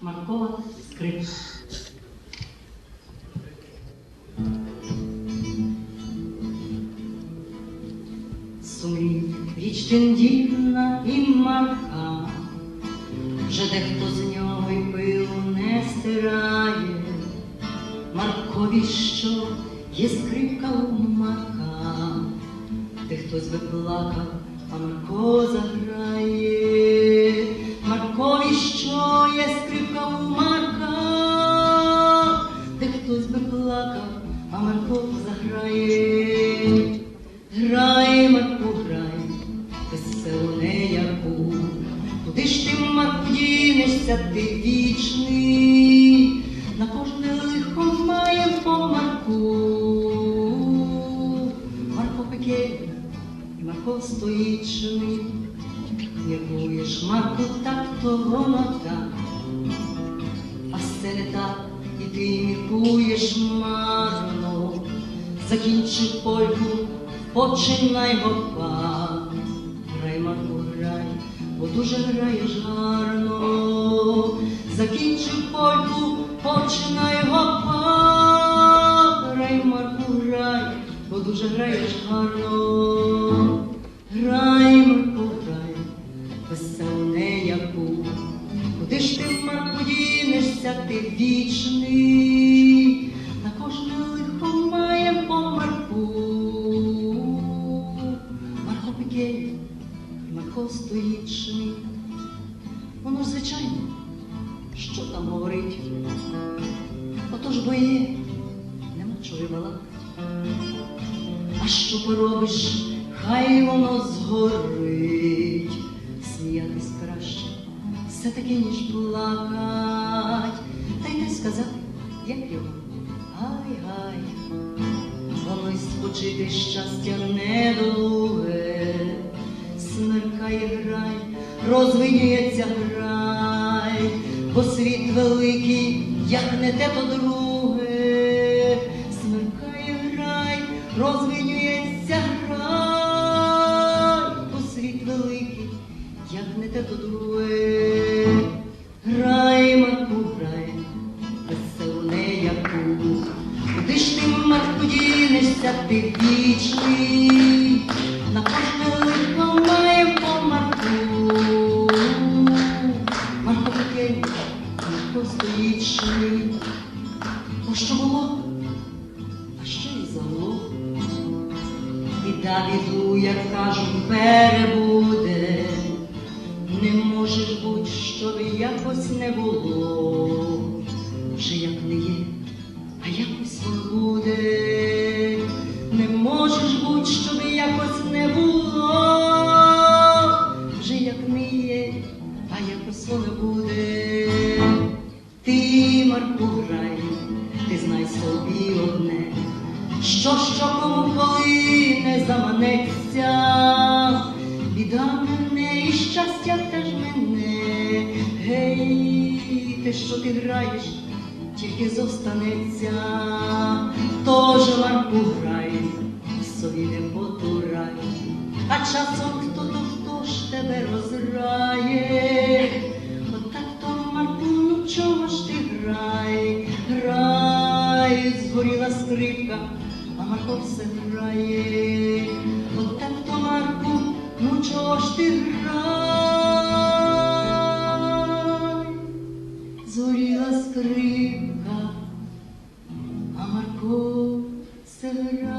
Маркова скрипка. Сумління річ тендітна і марка, вже дехто з нього й пилу не стирає. Маркові що є скрипка у марка, де хтось би плакав, а Марко заграє. Дінешся, ти вічний, на кожне лихо має по Марку. Марко і Марко стоїчний. Міркуєш, Марку, так, то воно так. А все не так, і ти міркуєш марно. Закінчи польку, починай гопа. Дуже граєш гарно. закінчив польку, починай гопа. Грай, Марку, грай, бо дуже граєш гарно. Марко стоїчний. Воно ж звичайно, що там говорить. Отож бо є, нема чого й балакати. А що поробиш, хай воно згорить, сміятись краще, все таки, ніж плакать, та й не сказати, як його, гай-гай, воно й спочити щастя недолуге, смеркає грай, розвинюється грай, бо світ великий, як не те, то друге, смеркає грай, розвинюється грай, бо світ великий, як не те, то друге. Грай, Марку, грай, весело не яку. Куди ж ти, Марку, дінешся, ти вічний, на кожне й. Біда біду, як кажуть, перебуде. Не можеш бути, щоб якось не було. Вже як не є, а якось воно буде. Що що кому коли не заманеться, біда мене і щастя теж мене. Гей, те, що ти граєш, тільки зостанеться, тож Марку грай, собі не потурай, а часом хто то хто ж тебе розграє. Отак то Марку, ну чого ж ти грай, грай, згоріла скрипка, Марко все грає, от так то Марко, ну чого ж ти грай? Зоріла скрипка, а Марко все грає.